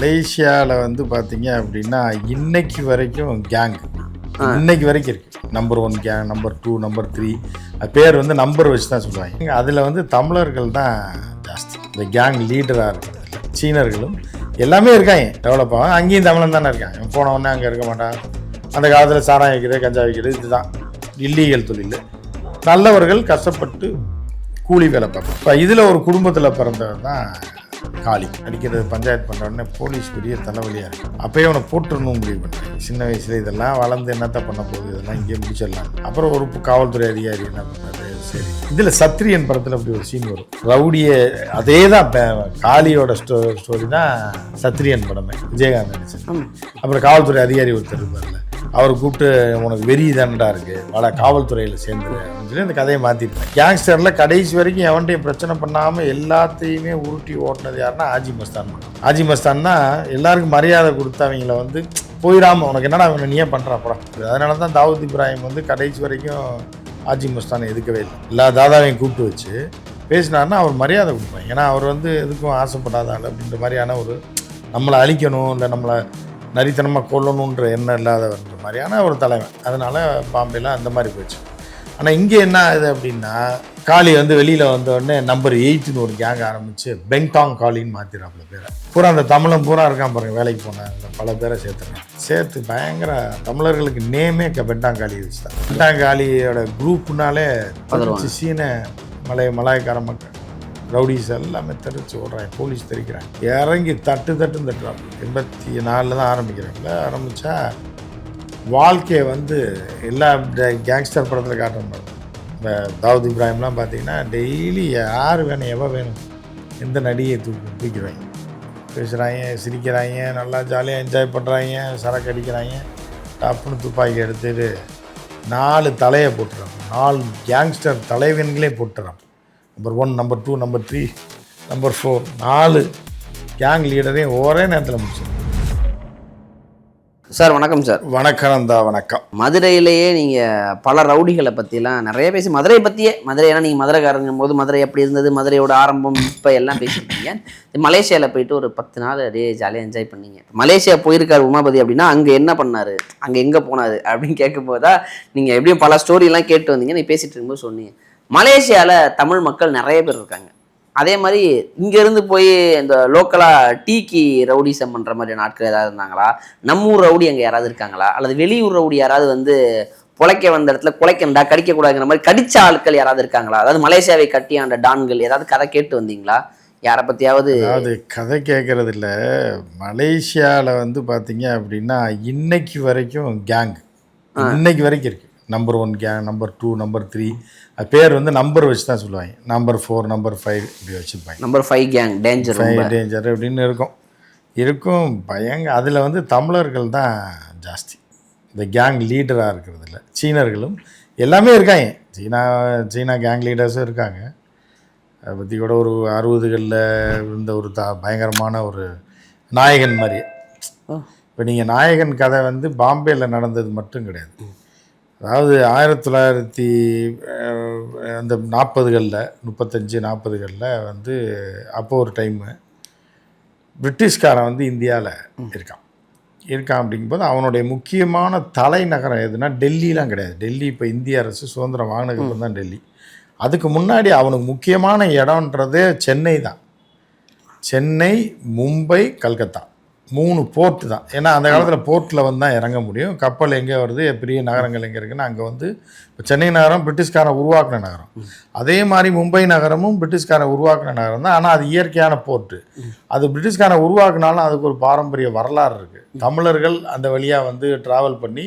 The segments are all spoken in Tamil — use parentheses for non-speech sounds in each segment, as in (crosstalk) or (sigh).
மலேசியாவில் வந்து பார்த்தீங்க அப்படின்னா இன்னைக்கு வரைக்கும் கேங் இன்னைக்கு வரைக்கும் இருக்கு. Number one gang number two number three பேர் வந்து நம்பர் வச்சு தான் சொல்லுவாங்க அதில் வந்து தமிழர்கள் தான் ஜாஸ்தி. இந்த கேங் லீடராக இருக்கிறது. சீனர்களும் எல்லாமே இருக்காங்க. டெவலப் ஆகும் அங்கேயும் தமிழன் தானே இருக்காங்க போன உடனே அங்கே இருக்க மாட்டான். அந்த காலத்தில் சாராயம் வைக்கிறது கஞ்சா வைக்கிறது இதுதான். இல்லீகல் தொழில். நல்லவர்கள் கஷ்டப்பட்டு கூலி வேலை பார்ப்போம் இப்போ இதில் ஒரு குடும்பத்தில் பிறந்தவர் தான் காளி அடிக்கிறது பஞ்சாயத்து பண்ணுற உடனே போலீஸ் பெரிய தலைவலியாக இருக்கு. அப்பயே அவனை போட்டுருணும் முடிவு பண்ணுறேன் சின்ன வயசுல இதெல்லாம் வளர்ந்து என்னத்த பண்ண போகுது? இதெல்லாம் இங்கே முடிச்சிடலாம். அப்புறம் ஒரு காவல்துறை அதிகாரி என்ன பண்ணாரு சரி. இதில் சத்ரியன் படத்தில் அப்படி ஒரு சீன் வரும். ரவுடிய அதே தான் காளியோட ஸ்டோ ஸ்டோரி தான் சத்ரியன் படமே. விஜயகாந்த் நடிச்சது. அப்புறம் காவல்துறை அதிகாரி ஒருத்தர் இருப்பார்ல. அவர் கூப்பிட்டு உனக்கு வெறி தானடா இருக்கு. வள காவல்துறையில் சேர்ந்துரு. அப்படின்னு சொல்லி இந்த கதையை மாற்றிருப்பேன் கேங்ஸ்டரில் கடைசி வரைக்கும் எவன்டையும் பிரச்சனை பண்ணாமல் எல்லாத்தையுமே உருட்டி ஓட்டினது யாருன்னா ஆஜி மஸ்தான் ஆஜி ஆஜி தான் எல்லாருக்கும் மரியாதை கொடுத்து அவங்கள வந்து போயிடாம உனக்கு என்னடா அவனை நீயே பண்ணுறாப்படா அதனால தான் தாவூத் இப்ராஹிம் வந்து கடைசி வரைக்கும் ஆஜி மஸ்தானை எதுக்கவே இல்லை. எல்லா தாதாவையும் கூப்பிட்டு வச்சு பேசினாருன்னா அவர் மரியாதை கொடுப்பாங்க ஏன்னா அவர் வந்து எதுக்கும் ஆசைப்படாத ஆள் அப்படின்ற மாதிரியான ஒரு நம்மளை அழிக்கணும் இல்லை நம்மளை நரித்தனமாக கொல்லணுன்ற எண்ணம் இல்லாதவன்ற மாதிரியான ஒரு தலைவன். அதனால் பாம்பேல அந்த மாதிரி போச்சு ஆனால் இங்கே என்ன ஆகுது அப்படின்னா காளி வந்து வெளியில் வந்த உடனே நம்பர் எயிட்னு ஒரு கேங் ஆரம்பித்து பெங்டாங் காளின்னு மாற்றிடுறாப்புல பேரை. பூரா அந்த தமிழன் பூரா இருக்கான் பாருங்க வேலைக்கு போனாங்க பல பேரை சேர்த்துறாங்க சேர்த்து பயங்கர தமிழர்களுக்கு நேமே க பெண்டாங் காளி வச்சுட்டாங்க பெண்டாங் காளியோட குரூப்னாலே சீன மலைய மலாயக்கார மக்கள். ரவுடிஸ் எல்லாமே தெரிச்சு ஓடுறாங்க போலீஸ் தெரிக்கிறாங்க இறங்கி தட்டு தட்டுன்னு தட்டுறாங்க எண்பத்தி நாலில் தான் ஆரம்பிக்கிறாங்கள ஆரம்பித்தா வாழ்க்கையை வந்து எல்லா கேங்ஸ்டர் படத்தில் காட்டுற மாதிரி. இந்த தாவூத் இப்ராஹிம்லாம் பார்த்தீங்கன்னா டெய்லி யார் வேணும் எவ வேணும் எந்த நடிகை தூக்கி தூக்கிறாங்க பேசுகிறாங்க சிரிக்கிறாங்க நல்லா ஜாலியாக என்ஜாய் பண்ணுறாங்க சரக்கு அடிக்கிறாங்க டப்புன்னு துப்பாக்கி எடுத்துட்டு நாலு தலையை போட்டுறாங்க. நாலு கேங்ஸ்டர் தலைவன்களே போட்டுறான் number one number two number three number four நாலு கேங் லீடரையும் ஒரே நேரத்தில் முடிச்சிடும் சார் வணக்கம் சார் வணக்கம் தான் வணக்கம். மதுரையிலேயே நீங்கள் பல ரவுடிகளை பற்றிலாம் நிறைய பேசி மதுரை பற்றியே மதுரை ஏன்னா நீங்கள் மதுரைக்காரங்கும் போது மதுரை எப்படி இருந்தது மதுரையோட ஆரம்பம் இப்போ எல்லாம் பேசியிருக்கீங்க மலேசியாவில் போயிட்டு ஒரு பத்து நாள் அப்படியே ஜாலியாக என்ஜாய் பண்ணீங்க. மலேசியா போயிருக்காரு உமாபதி அப்படின்னா அங்கே என்ன பண்ணாரு அங்கே எங்கே போனாரு அப்படின்னு கேட்கும்போது தான் நீங்கள் எப்படியும் பல ஸ்டோரிலாம் கேட்டு வந்தீங்க நீ பேசிட்டு இருக்கும்போது சொன்னீங்க. மலேசியாவில் தமிழ் மக்கள் நிறைய பேர் இருக்காங்க. அதே மாதிரி இங்கேருந்து போய் இந்த லோக்கலாக டீக்கு ரவுடிசம் பண்ணுற மாதிரி நாட்கள் ஏதாவது இருந்தாங்களா? நம்ம ஊர் ரவுடி அங்கே யாராவது இருக்காங்களா? அல்லது வெளியூர் ரவுடி யாராவது வந்து பொழைக்க வந்த இடத்துல குலைக்கண்டா கடிக்கக்கூடாதுங்கிற மாதிரி கடிச்ச ஆட்கள் யாராவது இருக்காங்களா? அதாவது மலேசியாவை கட்டி ஆண்ட டான்கள் ஏதாவது கதை கேட்டு வந்தீங்களா? யாரை பற்றியாவது அதாவது கதை கேட்கறது இல்லை மலேசியாவில் வந்து பார்த்தீங்க அப்படின்னா இன்னைக்கு வரைக்கும் கேங் இன்னைக்கு வரைக்கும் இருக்கு. Number one gang number two number three பேர் வந்து நம்பர் வச்சு தான் சொல்லுவாங்க. நம்பர் ஃபோர் நம்பர் ஃபைவ் இப்படி வச்சுருப்பாங்க number five gang danger five danger அப்படின்னு இருக்கும். இருக்கும் பயங்க அதில் வந்து தமிழர்கள் தான் ஜாஸ்தி. இந்த கேங் லீடராக இருக்கிறதுல சீனர்களும் எல்லாமே இருக்காங்க. சீனா சீனா கேங் லீடர்ஸும் இருக்காங்க. அதை பற்றி கூட ஒரு அறுபதுகளில் இருந்த ஒரு த பயங்கரமான ஒரு நாயகன் மாதிரி. இப்போ நீங்கள் நாயகன் கதை வந்து பாம்பேயில் நடந்தது மட்டும் கிடையாது. அதாவது ஆயிரத்தி தொள்ளாயிரத்தி அந்த நாற்பதுகளில் முப்பத்தஞ்சு நாற்பதுகளில் வந்து அப்போ ஒரு டைமு பிரிட்டிஷ்காரன் வந்து இந்தியாவில் இருக்கான். இருக்கான் அப்படிங்கும்போது அவனுடைய முக்கியமான தலைநகரம் எதுனா டெல்லிலாம் கிடையாது. டெல்லி இப்போ இந்திய அரசு சுதந்திரம் வாங்கினதுக்கு தான் டெல்லி. அதுக்கு முன்னாடி அவனுக்கு முக்கியமான இடம்ன்றதே சென்னை தான். சென்னை மும்பை கல்கத்தா. மூணு போர்ட்டு தான். ஏன்னா அந்த காலத்தில் போர்ட்டில் வந்து தான் இறங்க முடியும். கப்பல் எங்கே வருது பெரிய நகரங்கள் எங்கே இருக்குன்னு அங்கே வந்து இப்போ சென்னை நகரம் பிரிட்டிஷ்காரன் உருவாக்கின நகரம். அதே மாதிரி மும்பை நகரமும் பிரிட்டிஷ்காரன் உருவாக்கின நகரம் தான். ஆனால் அது இயற்கையான போர்ட்டு அது பிரிட்டிஷ்காரன் உருவாக்குனாலும் அதுக்கு ஒரு பாரம்பரிய வரலாறு இருக்குது தமிழர்கள் அந்த வழியாக வந்து ட்ராவல் பண்ணி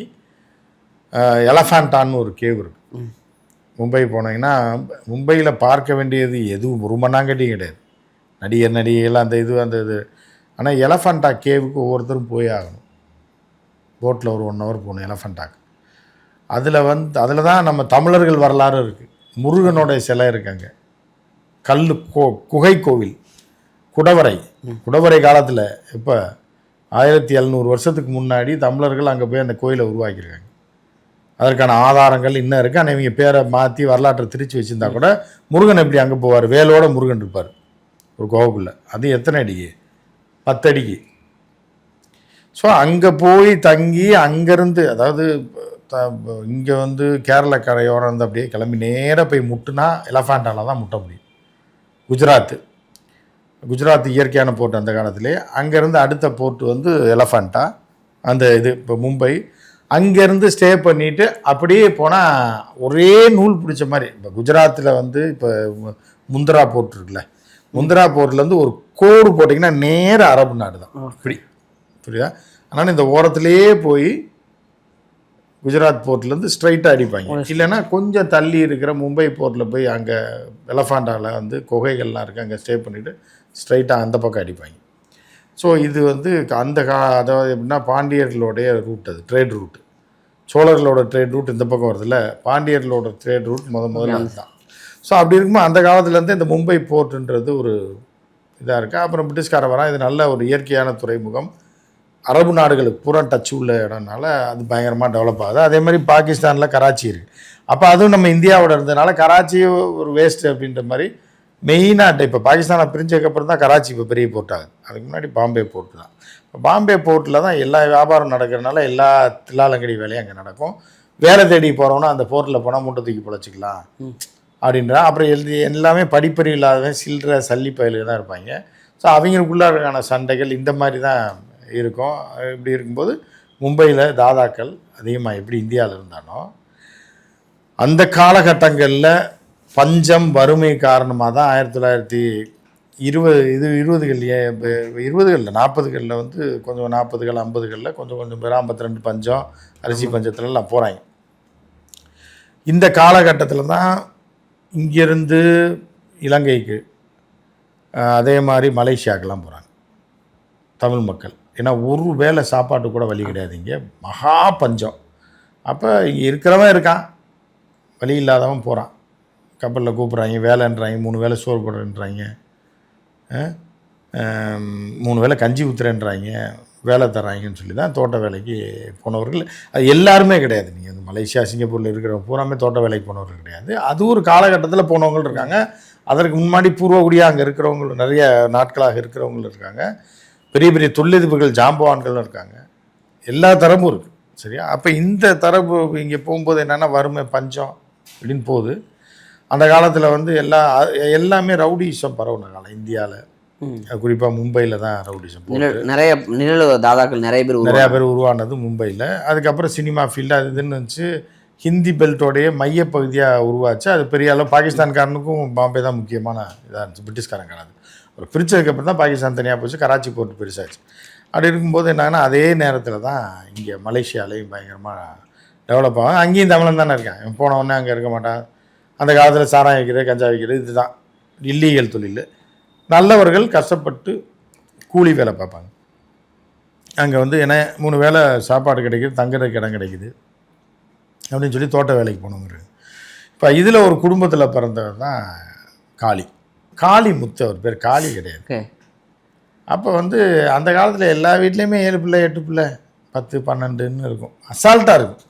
எலஃபேண்டான்னு ஒரு கேவ் இருக்குது மும்பை போனீங்கன்னா மும்பையில் பார்க்க வேண்டியது எதுவும் ஒரு மண்ணாங்கட்டியும் கிடையாது. நடிகர் நடிகைகள் அந்த இது அந்த இது. ஆனால் எலஃபண்டா கேவுக்கு ஒவ்வொருத்தரும் போய் ஆகணும். போட்டில் ஒரு ஒன் ஹவர் போகணும் எலஃபண்டாக்கு அதில் வந்து அதில் தான் நம்ம தமிழர்கள் வரலாறு இருக்குது முருகனோட சிலை இருக்காங்க கல் கோ குகை கோவில் குடவரை. குடவரை காலத்தில் இப்போ ஆயிரத்தி எழுநூறு வருஷத்துக்கு முன்னாடி தமிழர்கள் அங்கே போய் அந்த கோயிலை உருவாக்கியிருக்காங்க. அதற்கான ஆதாரங்கள் இன்னும் இருக்குது ஆனால் இவங்க பேரை மாற்றி வரலாற்றை திரிச்சு வச்சுருந்தா கூட முருகன் எப்படி அங்கே போவார்? வேலோட முருகன் இருப்பார். ஒரு கோவக்குள்ள அது எத்தனை அடிக்கு பத்தடிக்கு. ஸோ அங்கே போய் தங்கி அங்கேருந்து அதாவது இங்கே வந்து கேரள கரையோரம் இருந்து அப்படியே கிளம்பி நேராக போய் முட்டுனா எலஃபாண்டால தான் முட்ட முடியும். குஜராத்து குஜராத் இயற்கையான போர்ட் அந்த காலத்திலே. அங்கேருந்து அடுத்த போர்ட் வந்து எலஃபண்டா. அந்த இது இப்போ மும்பை. அங்கேருந்து ஸ்டே பண்ணிவிட்டு அப்படியே போனால் ஒரே நூல் பிடிச்ச மாதிரி. இப்போ குஜராத்தில் வந்து இப்போ முந்திரா போர்ட் இருக்குல்ல. முந்திரா போர்ட்லேருந்து ஒரு கோடு போட்டிங்கன்னா நேர அரபு நாடு தான். இப்படி புரியுதா? அதனால் இந்த ஓரத்திலேயே போய் குஜராத் போர்ட்லேருந்து ஸ்ட்ரைட்டாக அடிப்பாங்க. இல்லைன்னா கொஞ்சம் தள்ளி இருக்கிற மும்பை போர்ட்டில் போய் அங்கே எலஃபாண்டாவில் வந்து குகைகள்லாம் இருக்குது அங்கே ஸ்டே பண்ணிவிட்டு ஸ்ட்ரைட்டாக அந்த பக்கம் அடிப்பாங்க. ஸோ இது வந்து அந்த கா அதாவது எப்படின்னா பாண்டியர்களுடைய ரூட் அது ட்ரேட் ரூட் சோழர்களோட ட்ரேட் ரூட் இந்த பக்கம் வருதுல்ல பாண்டியர்களோட ட்ரேட் ரூட் முத முதல்ல அதுதான். ஸோ அப்படி இருக்கும்போது அந்த காலத்துலேருந்து இந்த மும்பை போர்ட்டுன்றது ஒரு இதாக இருக்குது அப்புறம் பிரிட்டிஷ்கார வரான் இது நல்ல ஒரு இயற்கையான துறைமுகம். அரபு நாடுகளுக்கு பூரா டச் உள்ள இடம்னால அது பயங்கரமாக டெவலப் ஆகுது. அதே மாதிரி பாகிஸ்தானில் கராச்சி இருக்குது அப்போ அதுவும் நம்ம இந்தியாவோட இருந்ததுனால கராச்சி ஒரு வேஸ்ட் அப்படின்ற மாதிரி மெயினாக இப்போ பாகிஸ்தானை பிரிஞ்சதுக்கப்புறம் தான் கராச்சி இப்போ பெரிய போர்ட் ஆகுது. அதுக்கு முன்னாடி பாம்பே போர்ட் தான். இப்போ பாம்பே போர்ட்டில் தான் எல்லா வியாபாரம் நடக்கிறனால எல்லா தில்லாலங்கடி வேலையும் அங்கே நடக்கும். வேலை தேடி போகிறோன்னா அந்த போர்ட்டில் போனால் மூட்டை தூக்கி பிழைச்சிக்கலாம். அப்படின்ற. அப்புறம் எழுதி எல்லாமே படிப்பறிவு இல்லாதவன் சில்லற சல்லி பயலுக்கு தான் இருப்பாங்க. ஸோ அவங்களுக்குள்ளான சண்டைகள் இந்த மாதிரி தான் இருக்கும். இப்படி இருக்கும்போது மும்பையில் தாதாக்கள் அதிகமாக எப்படி இந்தியாவில் இருந்தானோ அந்த காலகட்டங்களில் பஞ்சம் வறுமை காரணமாக தான் ஆயிரத்தி தொள்ளாயிரத்தி இருபது இது இருபதுகள்லையே இருபதுகளில் நாற்பதுகளில் வந்து கொஞ்சம் நாற்பதுகள் ஐம்பதுகளில் கொஞ்சம் கொஞ்சம் பேர் ஐம்பத்தி ரெண்டு பஞ்சம் அரிசி பஞ்சத்துலலாம் போகிறாங்க இந்த காலகட்டத்தில் தான் இங்கேருந்து இலங்கைக்கு அதே மாதிரி மலேசியாக்கெல்லாம் போகிறாங்க தமிழ் மக்கள். ஏன்னா ஒரு வேளை சாப்பாட்டு கூட வழி கிடையாது இங்கே. மகா பஞ்சம். அப்போ இங்கே இருக்கிறவன் இருக்கான். வழி இல்லாதவன் போகிறான் கப்பலில் கூப்பிட்றாங்க வேலைன்றாங்க மூணு வேளை சோறு போடுறேன்றாங்க மூணு வேளை கஞ்சி ஊத்துறேன்றாங்க வேலை தராங்கன்னு சொல்லி தான் தோட்ட வேலைக்கு போனவர்கள். அது எல்லாருமே கிடையாது. நீங்கள் இந்த மலேசியா சிங்கப்பூரில் இருக்கிறவங்க பூராமே தோட்ட வேலைக்கு போனவர்கள் கிடையாது. அது ஒரு காலகட்டத்தில் போனவங்களும் இருக்காங்க. அதற்கு முன்னாடி பூர்வகுடியாக அங்கே இருக்கிறவங்க நிறைய நாட்களாக இருக்கிறவங்களும் இருக்காங்க. பெரிய பெரிய தொழிலதிபர்கள் ஜாம்பவான்களும் இருக்காங்க. எல்லா தரமும் இருக்குது சரியா? அப்போ இந்த தரப்பு இங்கே போகும்போது என்னென்னா வறுமை பஞ்சம் அப்படின்னு போகுது. அந்த காலத்தில் வந்து எல்லா எல்லாமே ரவுடிசம் பரவுன காலம் இந்தியாவில் குறிப்பாக மும்பையில் தான் ரவுடிசம் நிறைய நிழல் தாதாக்கள் நிறைய பேர் நிறையா பேர் உருவானது மும்பையில். அதுக்கப்புறம் சினிமா ஃபீல்டு அது இதுன்னு வந்துச்சு ஹிந்தி பெல்ட்டோடைய மையப்பகுதியாக உருவாச்சு. அது பெரிய அளவு பாகிஸ்தான்காரனுக்கும் பாம்பே தான் முக்கியமான இதாக இருந்துச்சு. பிரிட்டிஷ்காரன் ஒரு பிரித்ததுக்கப்புறம் தான் பாகிஸ்தான் தனியாக போச்சு. கராச்சி போர்ட் பெருசாச்சு அப்படி இருக்கும்போது என்னன்னா அதே நேரத்தில் தான் இங்கே மலேசியாலையும் பயங்கரமாக டெவலப் ஆகும். அங்கேயும் தமிழன் தானே இருக்கான். போன உடனே அங்கே இருக்க மாட்டான். அந்த காலத்தில் சாராயம் வைக்கிறது கஞ்சா வைக்கிறது இதுதான். இல்லீகல் தொழில். நல்லவர்கள் கஷ்டப்பட்டு கூலி வேலை பார்ப்பாங்க. அங்கே வந்து என்ன மூணு வேளை சாப்பாடு கிடைக்குது தங்குறதுக்கு இடம் கிடைக்குது. அப்படின்னு சொல்லி தோட்ட வேலைக்கு போனவங்க. இப்போ இதில் ஒரு குடும்பத்தில் பிறந்தவர் தான் காளி. காளி முத்து அவர் பேர். காளி கிடையாது. அப்போ வந்து அந்த காலத்தில் எல்லா வீட்லேயுமே ஏழு பிள்ளை எட்டு பிள்ளை பத்து பன்னெண்டுன்னு இருக்கும். அசால்ட்டாக இருக்கும்.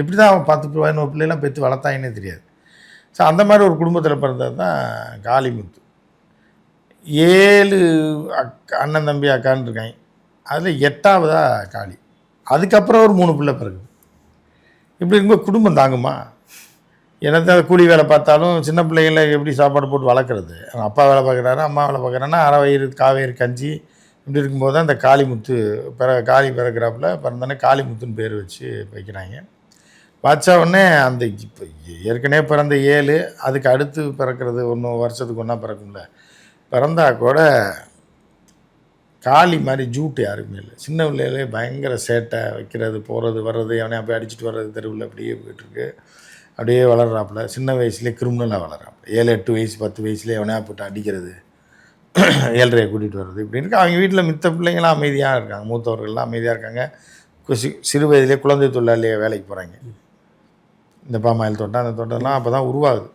எப்படி தான் அவன் பத்து பதினோரு பிள்ளைலாம் பெற்று வளர்த்தாங்கன்னே தெரியாது. ஸோ அந்த மாதிரி ஒரு குடும்பத்தில் பிறந்தது தான் காளிமுத்து ஏழு அக்கா அண்ணன் தம்பி அக்கான்னு இருக்காங்க. அதில் எட்டாவதா காளி. அதுக்கப்புறம் ஒரு மூணு பிள்ளை பிறகு. இப்படி இருக்கும்போது குடும்பம் தாங்குமா? என்னத்த கூலி வேலை பார்த்தாலும் சின்ன பிள்ளைங்கள எப்படி சாப்பாடு போட்டு வளர்க்குறது? அப்பா வேலை பார்க்குறாரு அம்மா வேலை பார்க்குறாங்கன்னா அரை வயிறு காவேறு கஞ்சி இப்படி இருக்கும்போது தான் இந்த காளிமுத்து பிற காளி பிறக்கிறாப்புல. பிறந்தோடனே காளிமுத்துன்னு பேர் வச்சு வைக்கிறாங்க. வச்ச உடனே அந்த இப்போ ஏற்கனவே பிறந்த ஏழு அதுக்கு அடுத்து பிறக்கிறது ஒன்று வருஷத்துக்கு ஒன்றா பிறக்கும்ல. பிறந்தா கூட காளி மாதிரி ஜூட்டு யாருக்குமே இல்லை. சின்ன பிள்ளையிலே பயங்கர சேட்டை வைக்கிறது போகிறது வர்றது அவனே அப்படியே அடிச்சுட்டு வர்றது தெருவில் அப்படியே போயிட்டுருக்கு அப்படியே வளர்றாப்புல. சின்ன வயசுலேயே கிரிமினலாக வளர்றாப்புல. ஏழு எட்டு வயசு பத்து வயசுலேயே அவனையா போட்டு அடிக்கிறது. (clears throat) ஏழ்ரையை கூட்டிகிட்டு வர்றது. இப்படி இருக்கு. அவங்க வீட்டில் மித்த பிள்ளைங்களாம் அமைதியாக இருக்காங்க. மூத்தவர்கள்லாம் அமைதியாக இருக்காங்க. சி- சிறு வயதிலே குழந்தை தொழிலாளியே வேலைக்கு போகிறாங்க இந்த பாமாயில் தோட்டம் அந்த தோட்டம்லாம் அப்போ தான் உருவாகுது.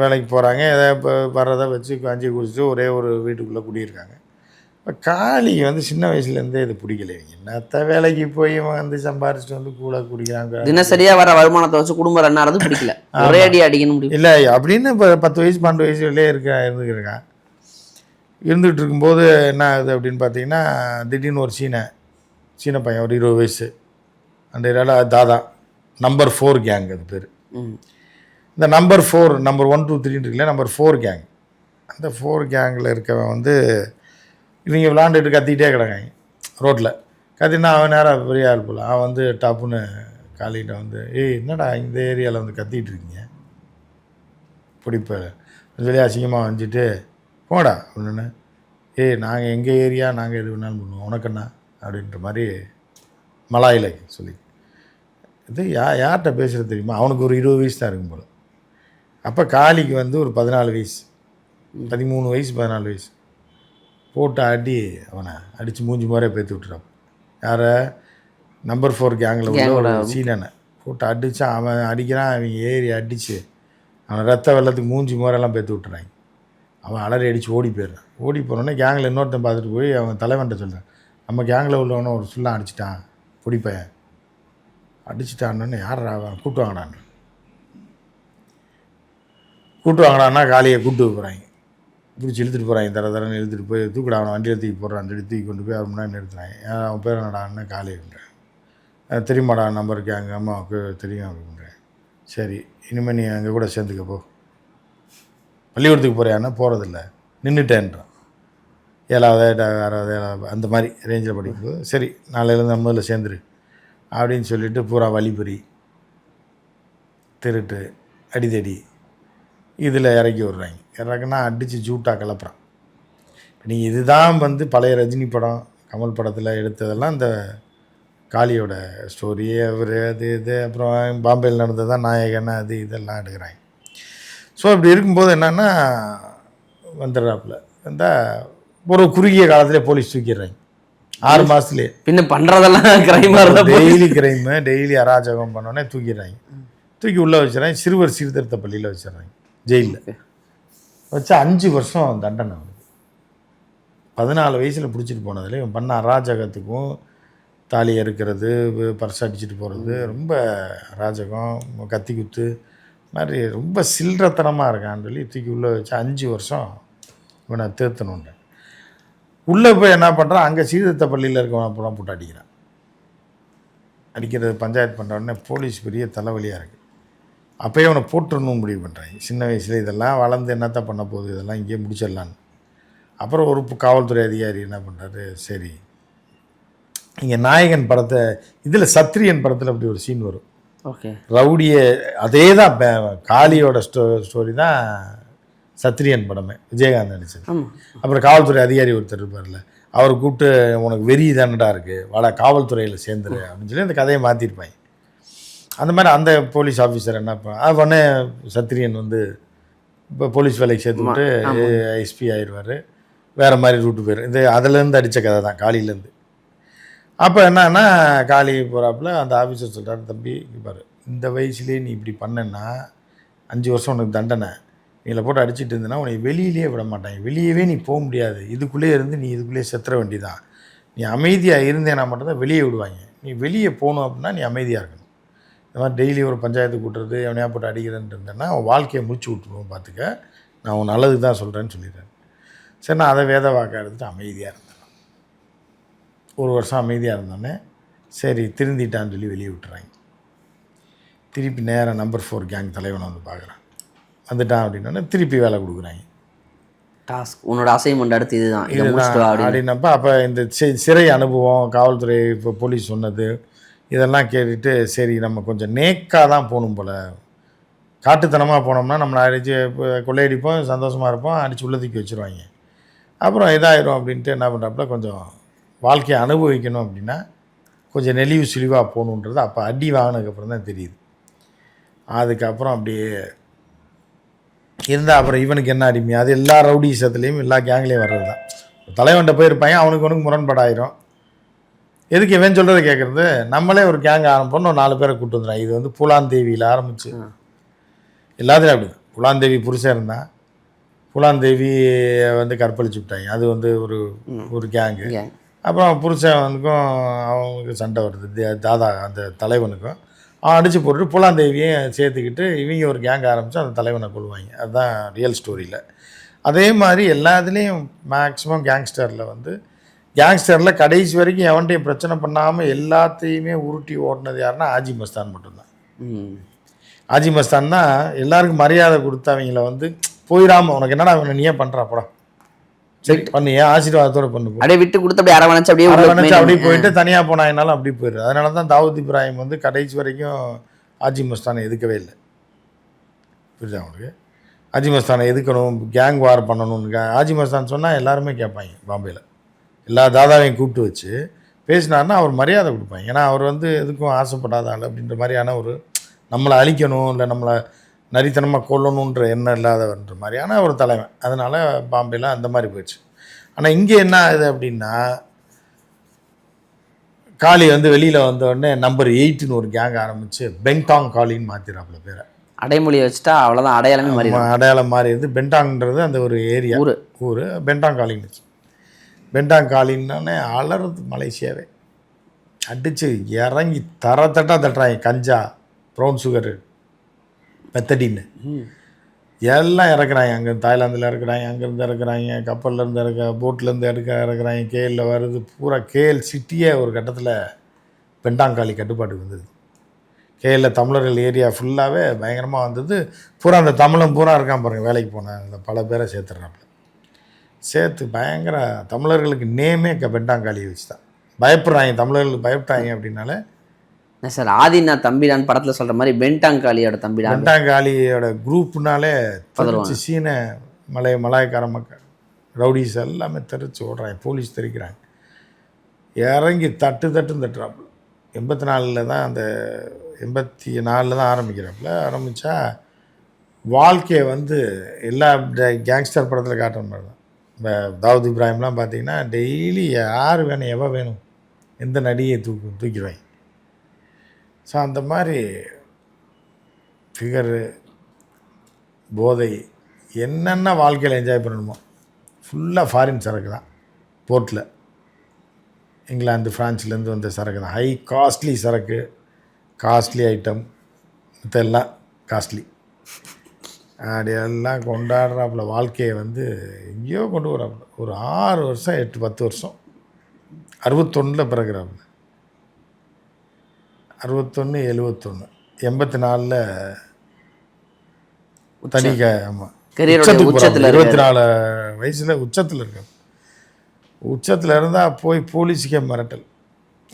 வேலைக்கு போகிறாங்க எதை இப்போ வர்றதை வச்சு கஞ்சி குடிச்சிட்டு ஒரே ஒரு வீட்டுக்குள்ளே குடியிருக்காங்க. இப்போ காளி வந்து சின்ன வயசுலேருந்தே இது பிடிக்கல என்னத்த வேலைக்கு போய் வந்து சம்பாரிச்சிட்டு வந்து கூட குடிக்கிறாங்க தினசரியா வர வருமானத்தை வச்சு குடும்பம் ரன் (laughs) பிடிக்கல. ஒரே அடி அடிக்கணும் இல்லை அப்படின்னு இப்போ பத்து வயசு பன்னெண்டு வயசுலேயே இருக்க இருந்துக்கிருக்கான் இருந்துகிட்டு இருக்கும்போது என்ன ஆகுது அப்படின்னு பார்த்தீங்கன்னா திடீர்னு ஒரு சீனை சின்ன பையன் ஒரு இருபது வயசு. அந்த தாதா. நம்பர் ஃபோர் கேங் அது பேர். ம். இந்த number four number one two த்ரீன்னு இருக்குல்ல நம்பர் ஃபோர் கேங் அந்த ஃபோர் கேங்கில் இருக்கவன் வந்து இவங்க விளாண்டுட்டு கத்திக்கிட்டே கிடக்காங்க. ரோட்டில் கத்தினா அவன் நேராக பெரிய ஆள் போல. அவன் வந்து டப்புன்னு காலிகிட்ட வந்து ஏய் என்னடா இந்த ஏரியாவில் வந்து கத்திட்டு இருக்கீங்க? பிடிப்ப வெளியே அசிங்கமாக வந்துட்டு போடா அப்படின்னு. ஏய் நாங்கள் எங்கள் ஏரியா நாங்கள் எது வேணாலும் பண்ணுவோம். உனக்குண்ணா அப்படின்ற மாதிரி மலாயில சொல்லி. இது யா யார்கிட்ட பேசுகிறது தெரியுமா? அவனுக்கு ஒரு இருபது வயசு தான் இருக்கும் போல. அப்போ காளிக்கு வந்து ஒரு பதினாலு வயசு. பதிமூணு வயசு பதினாலு வயசு. போட்டு அடி அவனை அடித்து மூஞ்சி முறைய பேத்து விட்டுறான் யாரை? நம்பர் ஃபோர் கேங்கில் உள்ள ஒரு சீனனை போட்டு அடித்து அவன் அடிக்கிறான் அவன் ஏறி அடித்து அவன் ரத்த வெள்ளத்துக்கு மூஞ்சி முறையெல்லாம் பேத்து விட்டுறாங்க. அவன் அலறி அடித்து ஓடி போயிடுறான். ஓடி போனோடனே கேங்கில் இன்னொருத்தன் பார்த்துட்டு போய் அவன் தலைவன்ட்ட சொல்கிறான் நம்ம கேங்கில் உள்ளவனை ஒரு ஃபுல்லாக அடிச்சிட்டான் பொடிப்பையன் அடிச்சிட்டான்னு யார் அவன் கூட்டு வாங்கினான்னு கூப்பிட்டு வாங்கினான்னா காலையை கூப்பிட்டு போகிறாங்க பிடிச்சி இழுத்துட்டு போகிறாங்க தர தரன்னு இழுத்துட்டு போய் தூக்கிட அவனை வண்டியில் தூக்கி போடுறான் சொல்லி தூக்கி கொண்டு போய் அவர் முன்னாடி நிறுத்துறாங்க. அவன் பேர் என்னடான்னு காலின்றேன் தெரியுமாடா நம்பருக்கு? எங்கள் அம்மாவுக்கு தெரியும் அப்படின்றேன் சரி இனிமேல் நீ அங்கே கூட சேர்ந்துக்க போ. பள்ளிக்கூடத்துக்கு போறியான்னா போகிறதில்ல நின்றுட்டேன்றான் ஏழாவது எட்டாவது ஆறாவது ஏழாவது அந்த மாதிரி ரேஞ்சில் படிக்கும்போது சரி நாளையிலேருந்து நம்ம இதில் சேர்ந்துரு. அப்படின்னு சொல்லிட்டு பூரா வழிபறி திருட்டு அடிதடி இதில் இறக்கி விட்றாங்க. இறக்குனா அடித்து ஜூட்டா கிளப்புறான். நீ இதுதான் வந்து பழைய ரஜினி படம் கமல் படத்தில் எடுத்ததெல்லாம் இந்த காளியோட ஸ்டோரி அவர் அது இது அப்புறம் பாம்பேயில் நடந்ததான் நாயகன் அது இதெல்லாம் எடுக்கிறாங்க. ஸோ இப்படி இருக்கும்போது என்னென்னா வந்துடுறாப்புல. வந்தால் ஒரு குறுகிய காலத்திலே போலீஸ் தூக்கிடுறாங்க. ஆறு மாதத்துலேயே பின்ன பண்றதெல்லாம் கிரைமா இருந்தா டெய்லி கிரைமு டெய்லி அராஜகம் பண்ணோடனே தூக்கிடுறாங்க. தூக்கி உள்ளே வச்சிடறாங்க. சிறுவர் சீர்திருத்த பள்ளியில் வச்சிடுறாங்க. ஜெயிலில். வச்சா அஞ்சு வருஷம் தண்டனை அவனுக்கு. பதினாலு வயசில் பிடிச்சிட்டு போனதில் இவன் பண்ண அராஜகத்துக்கும் தாலி அறுக்கிறது பர்ஸ் அடிச்சுட்டு போகிறது ரொம்ப அராஜகம் கத்தி குத்து மாதிரி ரொம்ப சில்லறத்தனமாக இருக்கான்னு சொல்லி தூக்கி உள்ளே வச்சு அஞ்சு வருஷம் இவனை தேர்த்தணுன்ற உள்ளே போய் என்ன பண்ணுறான் அங்கே சீர்திருத்த பள்ளியில் இருக்கவன் அப்புறம் போட்டு அடிக்கிறான். அடிக்கிறது பஞ்சாயத்து பண்ணுற உடனே போலீஸ் பெரிய தலைவலியாக இருக்குது அப்போயே அவனை போட்டுடணும் முடிவு பண்ணுறாங்க சின்ன வயசில் இதெல்லாம் வளர்ந்து என்னத்த பண்ண போகுது? இதெல்லாம் இங்கேயே முடிச்சிடலான்னு அப்புறம் ஒரு காவல்துறை அதிகாரி என்ன பண்ணுறாரு சரி. இங்கே நாயகன் படத்தை இதில் சத்ரியன் படத்தில் அப்படி ஒரு சீன் வரும். ஓகே. ரவுடிய அதே தான் காளியோட ஸ்டோ ஸ்டோரி தான் சத்ரியன் படமே. விஜயகாந்த் நடிச்சது. அப்புறம் காவல்துறை அதிகாரி ஒருத்தர் இருப்பார்ல அவர் கூப்பிட்டு உனக்கு வெறி தானடா இருக்குது வாடா காவல்துறையில் சேர்ந்துரு. அப்படின்னு சொல்லி அந்த கதையை மாற்றிருப்பாங்க அந்த மாதிரி அந்த போலீஸ் ஆஃபீஸர் என்ன பண்ண அது உடனே சத்திரியன் வந்து இப்போ போலீஸ் வேலைக்கு சேர்த்து விட்டு எஸ்பி ஆயிடுவார் வேறு மாதிரி ரூட்டு போயிடும் இது அதுலேருந்து அடித்த கதை தான் காலிலேருந்து அப்போ என்னன்னா காளி போகிறாப்புல அந்த ஆஃபீஸர் சொல்கிறாரு தம்பி பாரு. இந்த வயசுலேயே நீ இப்படி பண்ணேன்னா அஞ்சு வருஷம் உனக்கு தண்டனை. நீல போட்டு அடிச்சிட்டு இருந்தேன்னா உன்னை வெளியிலேயே விட மாட்டாங்க வெளியவே நீ போக முடியாது. இதுக்குள்ளேயே இருந்து நீ இதுக்குள்ளேயே செத்துற வேண்டியதான் நீ அமைதியாக இருந்தேன்னா மட்டும்தான் வெளியே விடுவாங்க. நீ வெளியே போகணும் அப்படின்னா நீ அமைதியாக இருக்கணும். இந்த மாதிரி டெய்லி ஒரு பஞ்சாயத்து கூட்டுறது எவனையா போட்டு அடிக்கிறேன்ட்டு இருந்தேன்னா அவன் வாழ்க்கையை முடிச்சு விட்ருவோம் பார்த்துக்க நான் உன் நல்லதுக்கு தான் சொல்கிறேன்னு சொல்லிடுறேன் சரி நான் அதை வேத வாக்கை எடுத்துட்டு அமைதியாக இருந்தேன். ஒரு வருஷம் அமைதியாக இருந்தோன்னே சரி திருந்திட்டான்னு சொல்லி வெளியே விட்டுறாங்க. திருப்பி நேராக நம்பர் ஃபோர் கேங் தலைவனை வந்து பார்க்குறான். வந்துட்டான் அப்படின்னோடனே திருப்பி வேலை கொடுக்குறாங்க. டாஸ்க் உன்னோட அசைன்மெண்ட் அடுத்து இதுதான். அப்படின்னப்ப அப்போ இந்த சிறை அனுபவம் காவல்துறை இப்போ போலீஸ் சொன்னது இதெல்லாம் கேட்டுட்டு சரி நம்ம கொஞ்சம் நேக்காக தான் போகணும் போல். காட்டுத்தனமாக போனோம்னா நம்மளை அடித்து இப்போ கொள்ளையடிப்போம் சந்தோஷமாக இருப்போம் அடித்து உள்ள தூக்கி வச்சுருவாங்க. அப்புறம் இதாயிரும் அப்படின்ட்டு என்ன பண்ணுறாப்புல கொஞ்சம் வாழ்க்கையை அனுபவிக்கணும் அப்படின்னா கொஞ்சம் நெளிவு சுழிவாக போகணுன்றது அப்போ அடி வாங்கினதுக்கப்புறம் தான் தெரியுது. அதுக்கப்புறம் அப்படியே இருந்தால் அப்புறம் இவனுக்கு என்ன அடிமை? அது எல்லா ரவுடிசத்துலேயும் எல்லா கேங்லேயும் வர்றது தான் தலைவன்கிட்ட போயிருப்பாங்க அவனுக்கு அவனுக்கு முரண்பாடாயிரும். எதுக்கு இவன் சொல்கிறத கேட்குறது நம்மளே ஒரு கேங் ஆரம்பிப்போம்னு ஒரு நாலு பேரை கூட்டு வந்துடுறான். இது வந்து பூலாந்தேவியில் ஆரம்பிச்சு. எல்லாத்துலேயும் அப்படி. பூலாந்தேவி புருஷன் இருந்தான். பூலாந்தேவி வந்து கற்பழிச்சு விட்டாங்க. அது வந்து ஒரு ஒரு கேங்கு. அப்புறம் புருஷனுக்கும் அவனுக்கு சண்டை வருது. தாதா அந்த தலைவனுக்கும். அவன் அடித்து போட்டுட்டு புலாந்தேவியும் சேர்த்துக்கிட்டு இவங்க ஒரு கேங் ஆரம்பித்து அந்த தலைவனை கொள்வாங்க அதுதான் ரியல் ஸ்டோரியில் அதே மாதிரி எல்லாத்துலேயும் மேக்ஸிமம் கேங்ஸ்டரில் வந்து கேங்ஸ்டரில் கடைசி வரைக்கும் எவன்ட்டையும் பிரச்சனை பண்ணாமல் எல்லாத்தையுமே உருட்டி ஓடினது யாருன்னா ஆஜி மஸ்தான் மட்டும்தான். ஆஜி மஸ்தான் தான் எல்லாருக்கும் மரியாதை கொடுத்து அவங்கள வந்து போயிடாம உனக்கு என்னடா அவனை நீயே பண்ணுறா படம் சரி பண்ணு ஏன் ஆசீர்வாதத்தோட பண்ணு. அப்படியே விட்டு கொடுத்து அப்படியே அரவணைச்சு அப்படியே அரவணைச்சு அப்படியே போயிட்டு தனியாக போனாங்கனாலும் அப்படி போயிடுது அதனால தான் தாவூத் இப்ராஹிம் வந்து கடைசி வரைக்கும் ஆஜி மஸ்தானை எதுக்கவே இல்லை. புரியுதா உங்களுக்கு? ஆஜி மஸ்தானை எதுக்கணும் கேங் வார் பண்ணணும்னு. ஆஜி மஸ்தான் சொன்னால் எல்லாருமே கேட்பாங்க பாம்பேயில் எல்லா தாதாவையும் கூப்பிட்டு வச்சு பேசினாருன்னா அவர் மரியாதை கொடுப்பாங்க. ஏன்னா அவர் வந்து எதுக்கும் ஆசைப்படாத ஆள் அப்படின்ற மாதிரியான ஒரு நம்மளை அழிக்கணும் இல்லை நம்மளை நரித்தனமாக கொல்லணுன்ற எண்ணம் இல்லாதவன்ற மாதிரியான ஒரு தலைவன். அதனால் பாம்பேல அந்த மாதிரி போயிடுச்சு. ஆனால் இங்கே என்ன ஆகுது அப்படின்னா காளி வந்து வெளியில் வந்த உடனே நம்பர் எயிட்னு ஒரு கேங் ஆரம்பித்து பெங்டாங் காளின்னு மாற்றிடாப்புல பேரை. அடைமொழியை வச்சுட்டா அவ்வளவுதான் அடையாளமே மாறி அடையாளம் மாறி இருந்து பென்டாங்ன்றது அந்த ஒரு ஏரியா ஊரு. ஊர். பென்டாங் காலின்னு வச்சு. பென்டாங் காலின்னே அலறுது மலேசியாவே. அடித்து இறங்கி தர தட்டா தட்டுறாங்க கஞ்சா ப்ரௌன் சுகரு மெத்தடின்னு எல்லாம் இறக்குறாங்க. அங்கே தாய்லாந்தில் இறக்குறாங்க அங்கேருந்து இறக்குறாங்க கப்பல்லேருந்து இறக்க போட்லேருந்து இறக்க இறக்குறாங்க கேஎல்ல வருது. பூரா கேஎல் சிட்டியே ஒரு கட்டத்தில் பெண்டாங்காலி கட்டுப்பாட்டுக்கு வந்தது. கேஎல்ல தமிழர்கள் ஏரியா ஃபுல்லாகவே பயங்கரமாக வந்தது. பூரா அந்த தமிழன் பூரா இருக்கான் பாருங்க வேலைக்கு போன அந்த பல பேரை சேர்த்துட்றாப்புல சேர்த்து பயங்கர தமிழர்களுக்கு நேமே க பெண்டாங்காலியை வச்சு தான் பயப்படுறாங்க தமிழர்களுக்கு பயப்பட்டாங்க அப்படின்னாலே என்ன சார் ஆதினா தம்பிடான் படத்துல சொல்ற மாதிரி பென்டாங்காலியோட தம்பிடான் பெண்டாங்காலியோட குரூப்னாலே. தெரிச்சு சீன மலைய மலாயக்கார மக்கள் ரவுடிஸ் எல்லாமே தெரிச்சு ஓடுறாங்க போலீஸ் தெரிக்கிறாங்க. இறங்கி தட்டு தட்டுன்னு தட்டுறாப்புல. எண்பத்தி நாலில் தான் அந்த எண்பத்தி நாலில் தான் ஆரம்பிக்கிறாப்புல. ஆரம்பித்தா வாழ்க்கையை வந்து எல்லா கேங்ஸ்டர் படத்தில் காட்டுற மாதிரி தான். தாவூத் இப்ராஹிம்லாம் பார்த்தீங்கன்னா டெய்லி யார் வேணும் எவ வேணும் எந்த நடிகை தூக்கு தூக்கிடுவாங்க ஸோ அந்த மாதிரி ஃபிகரு போதை என்னென்ன வாழ்க்கையில் என்ஜாய் பண்ணணுமோ ஃபுல்லாக ஃபாரின் சரக்கு தான் போர்ட்டில் இங்கிலாந்து ஃப்ரான்ஸ்லேருந்து வந்த சரக்கு தான். ஹை காஸ்ட்லி சரக்கு காஸ்ட்லி ஐட்டம் இதெல்லாம் காஸ்ட்லி அப்படி எல்லாம் கொண்டாடுறாப்புல வாழ்க்கையை வந்து எங்கேயோ கொண்டு வராப்புல. ஒரு ஆறு வருஷம் எட்டு பத்து வருஷம். அறுபத்தொன்னில் பிறகுறாப்புல அறுபத்தொன்று எழுவத்தொன்று எண்பத்தி நாலில் தனிக்க ஆமாம் இருபத்தி நாலு வயசில் உச்சத்தில் இருக்க உச்சத்தில் இருந்தால் போய் போலீஸுக்கே மிரட்டல்.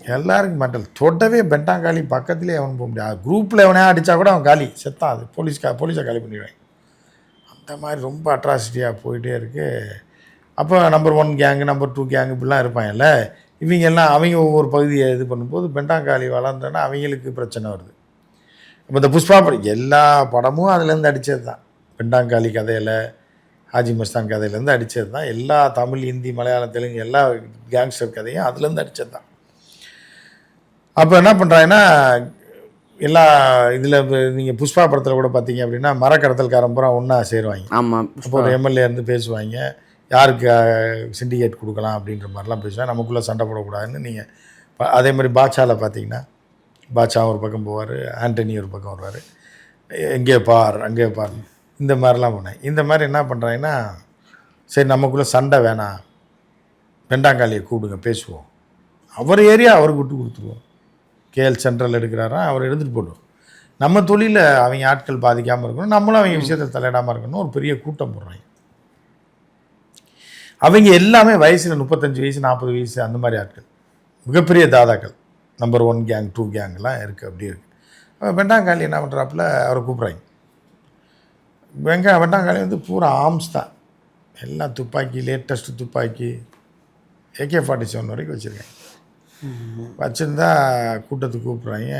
எல்லாருக்கும் மிரட்டல். தொடவே பெண்டாங்காலி பக்கத்துலேயே அவன் போக முடியாது. குரூப்பில் எவனையா அடித்தா கூட அவன் காலி. செத்தான் அது. போலீஸ் கா போலீஸை காலி பண்ணிடுவாங்க. அந்த மாதிரி ரொம்ப அட்ராசிட்டியாக போயிட்டே இருக்குது அப்போ number one gang number two gang இப்படிலாம் இருப்பாங்கல்ல இவங்க எல்லாம் அவங்க ஒவ்வொரு பகுதியை இது பண்ணும்போது பெண்டாங்காலி வளர்ந்தோன்னா அவங்களுக்கு பிரச்சனை வருது. இப்போ இந்த புஷ்பா படம் எல்லா படமும் அதுலேருந்து அடித்தது தான். பெண்டாங்காலி கதையில் ஹாஜி மஸ்தான் கதையிலேருந்து அடித்தது தான். எல்லா தமிழ் ஹிந்தி மலையாளம் தெலுங்கு எல்லா கேங்ஸ்டர் கதையும் அதுலேருந்து அடித்தது தான். அப்போ என்ன பண்ணுறாங்கன்னா எல்லா இதில் நீங்கள் புஷ்பா படத்தில் கூட பார்த்தீங்க அப்படின்னா மரக்கடத்தல்காரன் பூரா ஒன்றா சேருவாங்க. ஆமா அப்போ ஒரு எம்எல்ஏ இருந்து பேசுவாங்க யாருக்கு சிண்டிகேட் கொடுக்கலாம் அப்படின்ற மாதிரிலாம் பேசுவாங்க. நமக்குள்ளே சண்டை போடக்கூடாதுன்னு நீங்கள் அதே மாதிரி பாட்சாவில் பார்த்தீங்கன்னா பாட்சா ஒரு பக்கம் போவார் ஆண்டனி ஒரு பக்கம் வருவார். எங்கே பார் அங்கே பார் இந்த மாதிரிலாம் போனேன் இந்த மாதிரி என்ன பண்ணுறாங்கன்னா சரி நமக்குள்ளே சண்டை வேணாம் வெண்டாங்காலியை கூப்பிடுங்க பேசுவோம். அவர் ஏரியா அவருக்கு விட்டு கொடுத்துருவோம். KL central எடுக்கிறாரா? அவர் எடுத்துகிட்டு போடுவோம் நம்ம தொழிலில் அவங்க ஆட்கள் பாதிக்காமல் இருக்கணும். நம்மளும் அவங்க விஷயத்தை தலையிடாமல் இருக்கணும். ஒரு பெரிய கூட்டம் போடுறாங்க. அவங்க எல்லாமே வயசில் முப்பத்தஞ்சு வயசு நாற்பது வயசு அந்த மாதிரி ஆட்கள். மிகப்பெரிய தாதாக்கள். நம்பர் ஒன் கேங் டூ கேங்லாம் இருக்குது அப்படி இருக்குது வெண்டாங்காலி என்ன பண்ணுறாப்புல அவரை கூப்பிட்றாங்க. வெங்க வெண்டாங்காலி வந்து பூரா ஆர்ம்ஸ் தான். எல்லாம் துப்பாக்கி லேட்டஸ்ட்டு துப்பாக்கி ஏகே ஃபார்ட்டி செவன் வரைக்கும் வச்சுருக்காங்க. வச்சுருந்தா கூட்டத்துக்கு கூப்பிட்றாங்க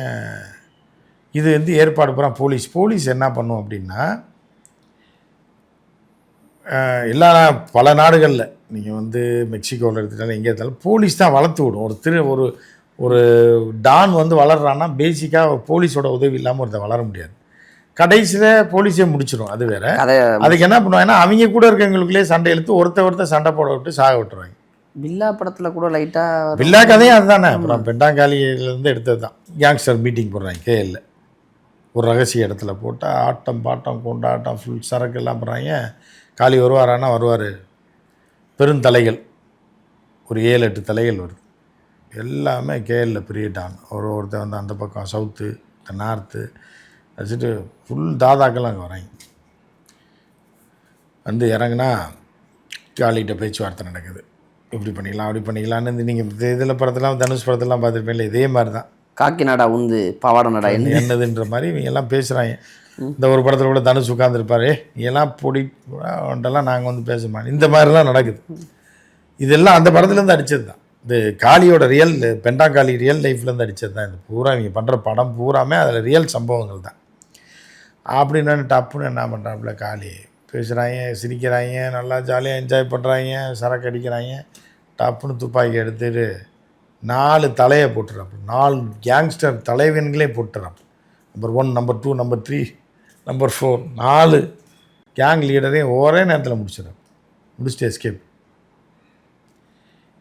இது வந்து ஏற்பாடு பூரா போலீஸ். போலீஸ் என்ன பண்ணும் அப்படின்னா எல்லா பல நாடுகளில் நீங்கள் வந்து மெக்சிகோவில் எடுத்துட்டாலும் எங்கே எடுத்தாலும் போலீஸ் தான் வளர்த்து விடும். ஒரு திரு ஒரு ஒரு டான் வந்து வளர்றான்னா பேசிக்காக போலீஸோட உதவி இல்லாமல் ஒருத்தன் வளர முடியாது. கடைசியில் போலீஸே முடிச்சிடும் அது வேற. அதுக்கு என்ன பண்ணுவாங்கன்னா அவங்க கூட இருக்கவங்களுக்குள்ளே சண்டை இழுத்து ஒருத்த ஒருத்தர் சண்டை போட விட்டு சாக விட்டுருவாங்க. பில்லா படத்தில் கூட லைட்டாக பில்லா கதையும் அதுதானே. அப்புறம் பெண்டாங்காலியிலேருந்து எடுத்தது தான் கேங்ஸ்டர் மீட்டிங் போடுறாங்க கேஎல்ல ஒரு ரகசிய இடத்துல போட்டால் ஆட்டம் பாட்டம் கொண்டாட்டம் ஃபுல் சரக்கு எல்லாம் காலி காளி வருவாரானா? வருவார். பெருந்தலைகள் ஒரு ஏழு எட்டு தலைகள் வருது. எல்லாமே கேஎல்ல பெரிய டான் ஒரு ஒருத்தர் வந்து அந்த பக்கம் சவுத்து நார்த்து வச்சுட்டு ஃபுல் தாதாக்கெல்லாம் அங்கே வராங்க. வந்து இறங்குனா காலிகிட்ட பேச்சுவார்த்தை நடக்குது. இப்படி பண்ணிக்கலாம் அப்படி பண்ணிக்கலாம்னு நீங்கள் இதில் படத்தெல்லாம் தனுஷ் படத்தெல்லாம் பார்த்துருப்பீங்களே இதே மாதிரி தான் காக்கி நாடா உந்து பாவாடை நாடா என்ன? என்னதுன்ற மாதிரி இவங்க எல்லாம் பேசுகிறாங்க இந்த ஒரு படத்தில் கூட தனுஷ் உட்காந்துருப்பாரு எல்லாம் பொடி அவன்கிட்டலாம் நாங்கள் வந்து பேச இந்த மாதிரிலாம் நடக்குது. இதெல்லாம் அந்த படத்துலேருந்து அடித்தது தான் இது காளியோட ரியல் பெண்டாங்காளி ரியல் லைஃப்லேருந்து அடித்தது தான் இது பூரா இவங்க பண்ணுற படம் பூராமே அதில் ரியல் சம்பவங்கள் தான் அப்படின்னு டப்புன்னு என்ன பண்ணுறாப்புல காளி? பேசுகிறாங்க சிரிக்கிறாங்க நல்லா ஜாலியாக என்ஜாய் பண்ணுறாங்க சரக்கு அடிக்கிறாங்க. டப்புன்னு துப்பாக்கி எடுத்துட்டு நாலு தலையை போட்டுறாப்பு நாலு கேங்ஸ்டர் தலைவன்களே போட்டுறாப்பு number one number two number three number four நாலு கேங் லீடரையும் ஒரே நேரத்தில் முடிச்சிடறாரு முடிச்சுட்டு எஸ்கேப்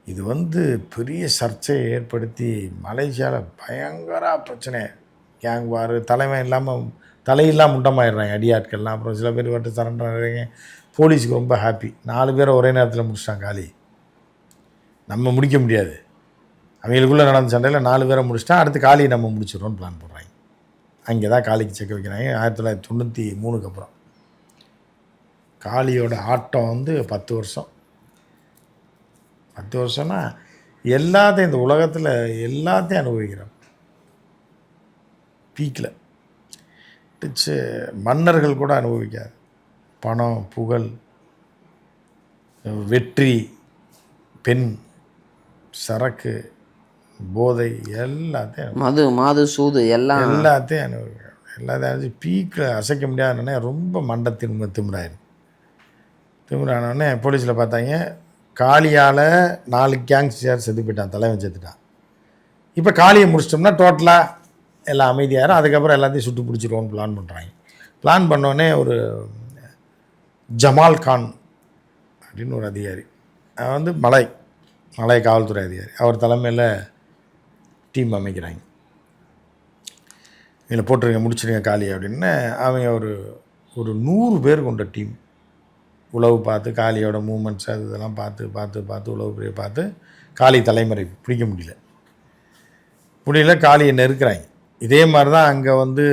இது வந்து பெரிய சர்ச்சையை ஏற்படுத்தி மலேசியாவில் பயங்கர பிரச்சனை. கேங் வார் தலைமை இல்லாமல் தலையெல்லாம் முண்டமாயிடுறாங்க அடியாட்கள்லாம் அப்புறம் சில பேர் வந்து சரண்டர் ஆகிறாங்க போலீஸுக்கு ரொம்ப ஹாப்பி நாலு பேரை ஒரே நேரத்தில் முடிச்சிட்டாங்க காலி. நம்ம முடிக்க முடியாது. அவங்களுக்குள்ளே நடந்த சண்டையில் நாலு பேரை முடிச்சிட்டா அடுத்து காளியை நம்ம முடிச்சிடறோம்னு பிளான் பண்ணுறாங்க அங்கே தான் காளிக்கு செக்க வைக்கிறாங்க. ஆயிரத்தி தொள்ளாயிரத்தி தொண்ணூற்றி மூணுக்கு அப்புறம். காளியோட ஆட்டம் வந்து பத்து வருஷம். பத்து வருஷம்னா எல்லாத்தையும் இந்த உலகத்தில் எல்லாத்தையும் அனுபவிக்கிறோம். பீக்கில் டிச்சு மன்னர்கள் கூட அனுபவிக்காது. பணம் புகழ் வெற்றி பெண் சரக்கு போதை எல்லாத்தையும் மது மாது சூது எல்லாம் எல்லாத்தையும் அனுபவிக்கிறோம் எல்லாத்தையும் பீக்கில் அசைக்க முடியாதுன்னே ரொம்ப மண்டை திமுக திமுறாயிரும் திமுறானோடனே போலீஸில் பார்த்தாங்க காளியால் நாலு கேங்ஸ்டர் செத்து போயிட்டான் தலைவன் செத்துட்டான். இப்போ காளியை முடிச்சிட்டோம்னா டோட்டலாக எல்லாம் அமைதியாகிடும் அதுக்கப்புறம் எல்லாத்தையும் சுட்டு பிடிச்சிருவோம்னு பிளான் பண்ணுறாங்க பிளான் பண்ணோடனே ஒரு ஜமால் கான் அப்படின்னு ஒரு அதிகாரி. அவர் வந்து மலை மலை காவல்துறை அதிகாரி. அவர் தலைமையில் டீம் அமைக்கிறாங்க. இதில் போட்டுருங்க முடிச்சிருங்க காளி அப்படின்னு. அவங்க ஒரு ஒரு நூறு பேர் கொண்ட டீம் உழவு பார்த்து காளியோட மூமெண்ட்ஸ் அது இதெல்லாம் பார்த்து பார்த்து பார்த்து உழவு பிரியை பார்த்து காளி தலைமுறை பிடிக்க முடியல. முடியல காளியை நெருக்கிறாங்க. இதே மாதிரி தான் அங்கே வந்து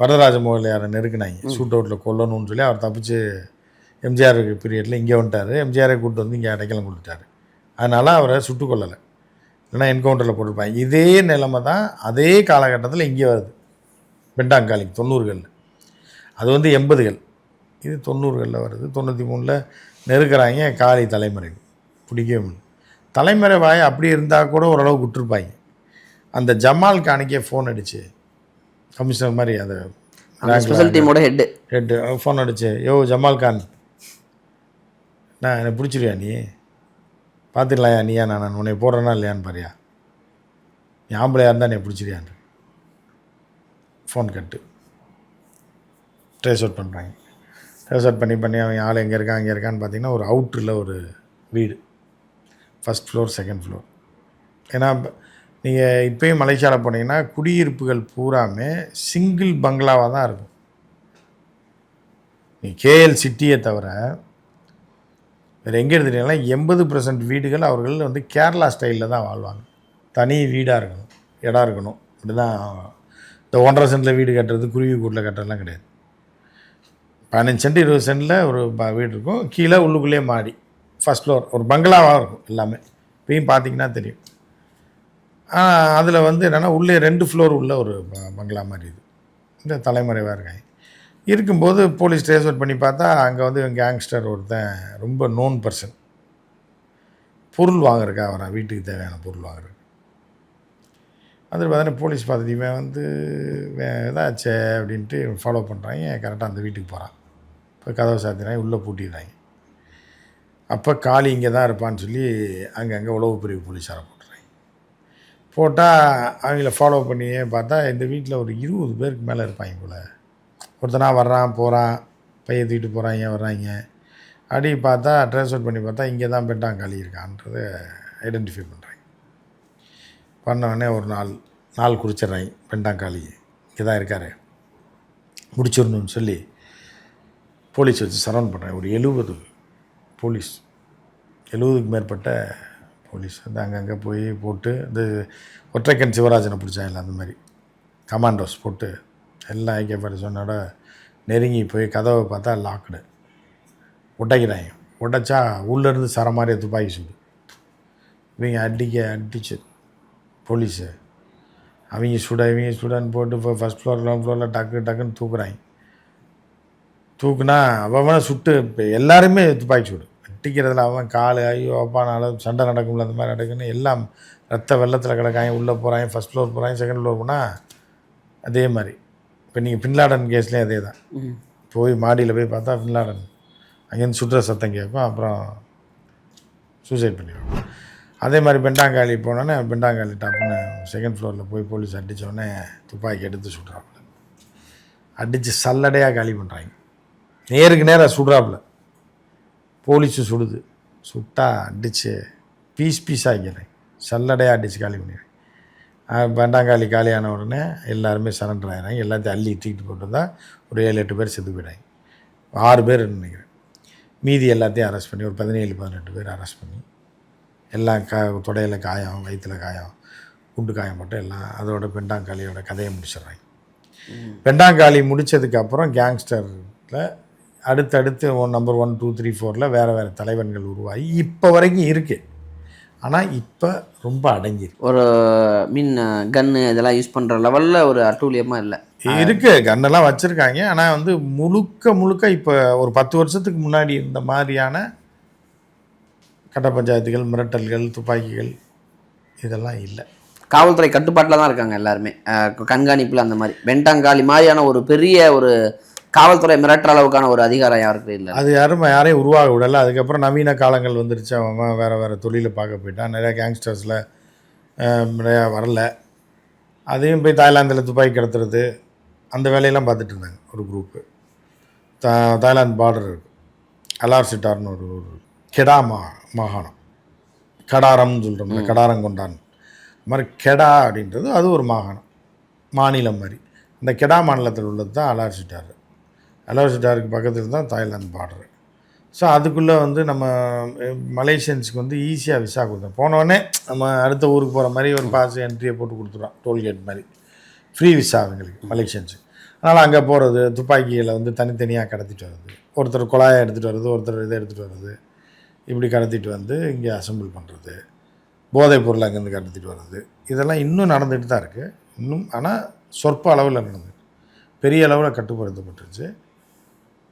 வரதராஜ முதலியாரை நெருக்குனாங்க. ஷூட் அவுட்டில் கொல்லணும்னு சொல்லி அவர் தப்பிச்சு எம்ஜிஆர் பீரியடில் இங்கே வந்துட்டார். எம்ஜிஆரை கூப்பிட்டு வந்து இங்கே அடைக்கலம் கொடுத்துட்டாரு. அதனால் அவரை சுட்டு கொல்லலை. இல்லைன்னா என்கவுண்டரில் போட்டிருப்பாங்க. இதே நிலைமை தான் அதே காலகட்டத்தில் இங்கே வருது. பெண்டாங்காலிக்கு தொண்ணூறுகளில். அது வந்து எண்பதுகள். இது தொண்ணூறுகளில் வருது. தொண்ணூற்றி மூணில் நெருக்கிறாங்க காளி தலைமுறை பிடிக்கவே முடியல. தலைமுறை வாய் அப்படி இருந்தால் கூட ஓரளவுக்கு விட்டுருப்பாங்க. அந்த ஜமால் காணிக்கே ஃபோன் அடிச்சு. கமிஷனர் மாதிரி அந்த ஸ்பெஷல் டீமோட ஹெட்டு ஹெட்டு ஃபோன் அடிச்சு யோ ஜமால் கான் நான் என்னை பிடிச்சிருவியா நீ? பார்த்துக்கலாயா நீயா நான்? உன்னை போடுறேனா இல்லையான்னு பாரியா. நீ ஆம்பளையாக இருந்தால் என்னை பிடிச்சிருயான்னு ஃபோன் கட்டு ட்ரேஸ் அவுட் பண்ணுறாங்க ட்ரேஸ் அவுட் பண்ணி பண்ணி அவன் ஆள் எங்கே இருக்கான் அங்கே இருக்கான்னு பார்த்தீங்கன்னா ஒரு அவுட்டரில் ஒரு வீடு. ஃபஸ்ட் ஃப்ளோர் செகண்ட் ஃப்ளோர் ஏன்னா நீங்கள் இப்போயும் மலேசியாவில் போனீங்கன்னா குடியிருப்புகள் பூராமே சிங்கிள் பங்களாவாக தான் இருக்கும். நீ கேஎல் சிட்டியை தவிர வேறு எங்கே எடுத்துட்டீங்கன்னா எண்பது பர்சன்ட் வீடுகள் அவர்கள் வந்து கேரளா ஸ்டைலில் தான் வாழ்வாங்க. தனி வீடாக இருக்கணும் இடம் இருக்கணும். இப்படி தான் இந்த ஒன்றரை சென்ட்டில் வீடு கட்டுறது குருவி கூட்டில் கட்டுறதுலாம் கிடையாது. பதினஞ்சு சென்ட் இருபது சென்ட்டில் ஒரு ப- வீடு இருக்கும். கீழே உள்ளுக்குள்ளேயே மாடி ஃபஸ்ட் ஃப்ளோர் ஒரு பங்களாவாக இருக்கும் எல்லாமே. இப்பயும் பார்த்தீங்கன்னா தெரியும். அதில் வந்து என்னென்னா உள்ளே ரெண்டு ஃப்ளோர் உள்ள ஒரு ப- பங்களா மாதிரி இது. இந்த தலைமறைவாக இருக்காங்க. இருக்கும்போது போலீஸ் ட்ரேஸ் அவுட் பண்ணி பார்த்தா அங்கே வந்து கேங்ஸ்டர் ஒருத்தன் ரொம்ப நோன் பர்சன் பொருள் வாங்குறக்கா வரான். வீட்டுக்கு தேவையான பொருள் வாங்குறக்கு அதில் பார்த்தீங்கன்னா போலீஸ் பார்த்துட்டு இவன் வந்து வே- இதாச்சே அப்படின்ட்டு ஃபாலோ பண்ணுறாங்க கரெக்டாக அந்த வீட்டுக்கு போகிறான் இப்போ கதவை சாத்தினாங்க. உள்ளே பூட்டிடுறாங்க. அப்போ காளி இங்கே தான் இருப்பான்னு சொல்லி அங்கங்கே உளவு பிரிவு போலீஸாக போட்டால் அவங்கள ஃபாலோ பண்ணியே பார்த்தா இந்த வீட்டில் ஒரு இருபது பேருக்கு மேலே இருப்பாங்க போல். ஒருத்தனா வர்றான் போகிறான் பையன் தூக்கிட்டு போகிறாங்க வர்றாங்க? அப்படி பார்த்தா ட்ரான்ஸ்ஃபர் பண்ணி பார்த்தா இங்கே தான் பெட்டாங்காளி இருக்கான்றத ஐடென்டிஃபை பண்ணுறாங்க பண்ணவொடனே ஒரு நாள் நாள் குறிச்சிட்றாங்க பெண்டாங்காளி இங்கே தான் இருக்கார். முடிச்சிடணும்னு சொல்லி போலீஸ் வச்சு சரௌண்ட் பண்ணுறாங்க ஒரு எழுபது போலீஸ் எழுபதுக்கு மேற்பட்ட போலீஸ் வந்து அங்கங்கே போய் போட்டு இந்த ஒற்றைக்கன் சிவராஜனை பிடிச்சாங்கல்ல அந்த மாதிரி. கமாண்டோஸ் போட்டு எல்லாம் ஐக்கியப்பட்ட சொன்னோட நெருங்கி போய் கதவை பார்த்தா லாக்டு. உடைக்கிறாங்க. உடைச்சா உள்ளேருந்து சர மாதிரி துப்பாக்கி சுடு இவங்க அடிக்க அடிச்சு போலீஸு. அவங்க சுட இவங்க சுடன்னு போட்டு இப்போ ஃபஸ்ட் ஃப்ளோர் கிரவுண்ட் ஃப்ளோரில் டக்கு டக்குன்னு தூக்குறாங்க. தூக்குனா அவன் சுட்டு இப்போ எல்லாருமே துப்பாக்கி சுடு அடிக்கிறதுல அவன் கால் ஐயோ அப்பானால சண்டை நடக்கும்ல அந்த மாதிரி நடக்குன்னு எல்லாம் ரத்த வெள்ளத்தில் கிடக்காங்க உள்ளே போகிறாங்க ஃபஸ்ட் ஃப்ளோர் போகிறாங்க செகண்ட் ஃப்ளோர் போனால் அதே மாதிரி. இப்போ நீங்கள் பின்லாடன் கேஸ்லேயும் அதே தான். போய் மாடியில் போய் பார்த்தா பின்லாடன். அங்கேருந்து சுடுற சத்தம் கேட்கும் அப்புறம் சூசைட் பண்ணிடுவாங்க. அதே மாதிரி பெண்டாங்காலி போனோன்னே பெண்டாங்காலி டாப்புன்னு செகண்ட் ஃப்ளோரில் போய் போலீஸ் அடித்தோடனே துப்பாக்கி எடுத்து சுடுறாப்புல அடித்து சல்லடையாக காலி பண்ணுறாங்க நேருக்கு நேராக சுடுறாப்புல. போலீஸு சுடுது. சுட்டா அடித்து பீஸ் பீஸாக ஆக்கிறேன் சல்லடையாக அடித்து காலி பண்ணிடுறேன். பெண்டாங்காலி காலியான உடனே எல்லாருமே சரண்டர் ஆகிறாங்க எல்லாத்தையும் அள்ளி தூக்கிட்டு போட்டு தான் ஒரு ஏழு எட்டு பேர் செத்து போயிட்டாங்க ஆறு பேர் நினைக்கிறேன். மீதி எல்லாத்தையும் அரெஸ்ட் பண்ணி ஒரு பதினேழு பதினெட்டு பேர் அரெஸ்ட் பண்ணி எல்லாம் கா தொடையில் காயம் வயிற்றுல காயம் குண்டு காயம் போட்டு எல்லாம் அதோட பெண்டாங்காலியோட கதையை முடிச்சிடுறாங்க. பெண்டாங்காலி முடித்ததுக்கப்புறம் கேங்ஸ்டரில் அடுத்தடுத்து one number one two three ஃபோரில் வேறு வேறு தலைவன்கள் உருவாகி இப்போ வரைக்கும் இருக்குது ஆனால் இப்போ ரொம்ப அடங்கியிருக்கு. ஒரு மீன் கன்னு இதெல்லாம் யூஸ் பண்ணுற லெவலில் ஒரு அட்டூழியமாக இல்லை. இருக்கு. கன்னெல்லாம் வச்சுருக்காங்க. ஆனால் வந்து முழுக்க முழுக்க இப்போ ஒரு பத்து வருஷத்துக்கு முன்னாடி இருந்த மாதிரியான கட்ட பஞ்சாயத்துகள் மிரட்டல்கள் துப்பாக்கிகள் இதெல்லாம் இல்லை. காவல்துறை கட்டுப்பாட்டில் தான் இருக்காங்க எல்லாருமே. கண்காணிப்பில் அந்த மாதிரி. வெண்டாங்காலி மாதிரியான ஒரு பெரிய ஒரு காவல்துறை மிரட்டுற அளவுக்கான ஒரு அதிகாரம் யாருக்கு இல்லை? அது யாரும் யாரையும் உருவாக விடலை. அதுக்கப்புறம் நவீன காலங்கள் வந்துருச்சு. அவன் வேறு வேறு தொழிலை பார்க்க போயிட்டான். நிறையா கேங்ஸ்டர்ஸில் நிறையா வரல. அதையும் போய் தாய்லாந்தில் துப்பாக்கி கடத்துறது அந்த வேலையெல்லாம் பார்த்துட்டு இருந்தாங்க ஒரு குரூப்பு தா தாய்லாந்து பார்டர் அலார் சிட்டார்னு ஒரு கெடா மா மாகாணம். கடாரம்னு சொல்கிறோம்ல கடாரங்கொண்டான். அது மாதிரி கெடா அப்படின்றது அது ஒரு மாகாணம். மாநிலம் மாதிரி. அந்த கெடா மாநிலத்தில் உள்ளது தான் அலார் சிட்டார் அலார் சிட்டாருக்கு பக்கத்தில் தான் தாய்லாந்து பார்டரு ஸோ அதுக்குள்ளே வந்து நம்ம மலேசியன்ஸுக்கு வந்து ஈஸியாக விசா கொடுத்தோம். போனோடனே நம்ம அடுத்த ஊருக்கு போகிற மாதிரி ஒரு பாஸ் என்ட்ரியை போட்டு கொடுத்துருவோம் டோல்கேட் மாதிரி. ஃப்ரீ விசா அவங்களுக்கு மலேசியன்ஸு. அதனால் அங்கே போகிறது துப்பாக்கிகளை வந்து தனித்தனியாக கடத்திட்டு வர்றது. ஒருத்தர் குழாயை எடுத்துகிட்டு வர்றது ஒருத்தர் இதை எடுத்துகிட்டு வர்றது. இப்படி கடத்திட்டு வந்து இங்கே அசெம்பிள் பண்ணுறது போதைப் பொருள் அங்கேருந்து கடத்திட்டு வர்றது. இதெல்லாம் இன்னும் நடந்துகிட்டு தான் இருக்குது இன்னும் ஆனால் சொற்ப அளவில் நடந்து பெரிய அளவில் கட்டுப்படுத்தப்பட்டுருச்சு.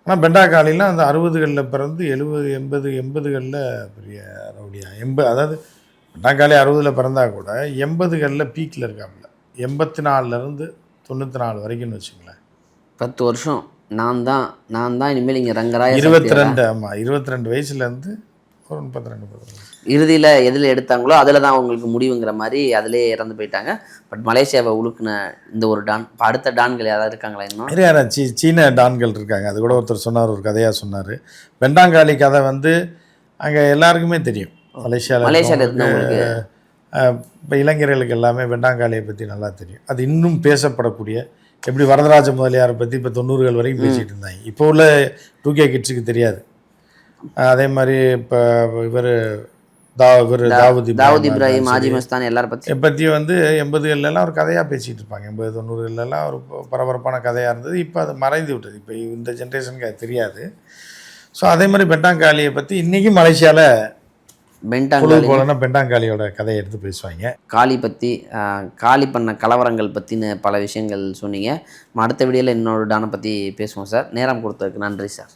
ஆனால் பெண்டாக்காலிலாம் அந்த அறுபதுகளில் பிறந்து எழுபது எண்பது எண்பதுகளில் பெரிய ரவுடியா. எண்பது அதாவது பெண்டாக்காலி அறுபதில் பிறந்தா கூட எண்பதுகளில் பீக்கில் இருக்காப்புல எண்பத்தி நாலுலேருந்து தொண்ணூற்றி நாலு வரைக்கும்னு வச்சுங்களேன் பத்து வருஷம். நான் தான் நான் தான் இனிமேல் இங்கே ரங்கராய இருபத்தி ரெண்டு ஆமாம் இருபத்தி ரெண்டு வயசுலேருந்து ஒரு முப்பத்தி ரெண்டு இறுதியில் எதில் எடுத்தாங்களோ அதில் தான் அவங்களுக்கு முடிவுங்கிற மாதிரி அதிலே இறந்து போயிட்டாங்க. பட் மலேசியாவை உழுக்குன இந்த ஒரு டான் இப்போ அடுத்த டான்கள் யாராவது இருக்காங்களா இன்னும்? நிறையா சீ சீன டான்கள் இருக்காங்க. அது கூட ஒருத்தர் சொன்னார் ஒரு கதையாக சொன்னார். வெண்டாங்காலி கதை வந்து அங்கே எல்லாருக்குமே தெரியும். மலேசியாவில் மலேசியாவில் இருந்தவங்களுக்கு. இப்போ இளைஞர்களுக்கு எல்லாமே வெண்டாங்காலியை பற்றி நல்லா தெரியும். அது இன்னும் பேசப்படக்கூடிய எப்படி வரதராஜ முதலியாரை பற்றி இப்போ தொண்ணூறுகள் வரைக்கும் பேசிகிட்டு இருந்தாங்க. இப்போ உள்ள டூ கே கிட்ஸுக்கு தெரியாது. அதே மாதிரி இப்போ இவர் தா இவர் தாவூத் தாவூத் இப்ராஹிம். ஆஜி மஸ்தான் எல்லாரும் பற்றி பற்றி வந்து எண்பதுகள்லாம் ஒரு கதையாக பேசிகிட்டு இருப்பாங்க. எண்பது தொண்ணூறுகள்லாம் ஒரு பரபரப்பான கதையாக இருந்தது. இப்போ அது மறைந்து விட்டது. இப்போ இந்த ஜென்ரேஷனுக்கு அது தெரியாது. ஸோ அதே மாதிரி பெண்டாங்காலியை பற்றி இன்றைக்கும் மலேசியாவில் பொழுது பென்டாங்காலி போலன்னா பெண்டாங்காலியோட கதையை எடுத்து பேசுவாங்க. காளி பற்றி காளி பண்ண கலவரங்கள் பற்றின பல விஷயங்கள் சொன்னீங்க. அடுத்த வீடியோவில் இன்னொரு டானை பற்றி பேசுவோம் சார். நேரம் கொடுத்ததுக்கு நன்றி சார்.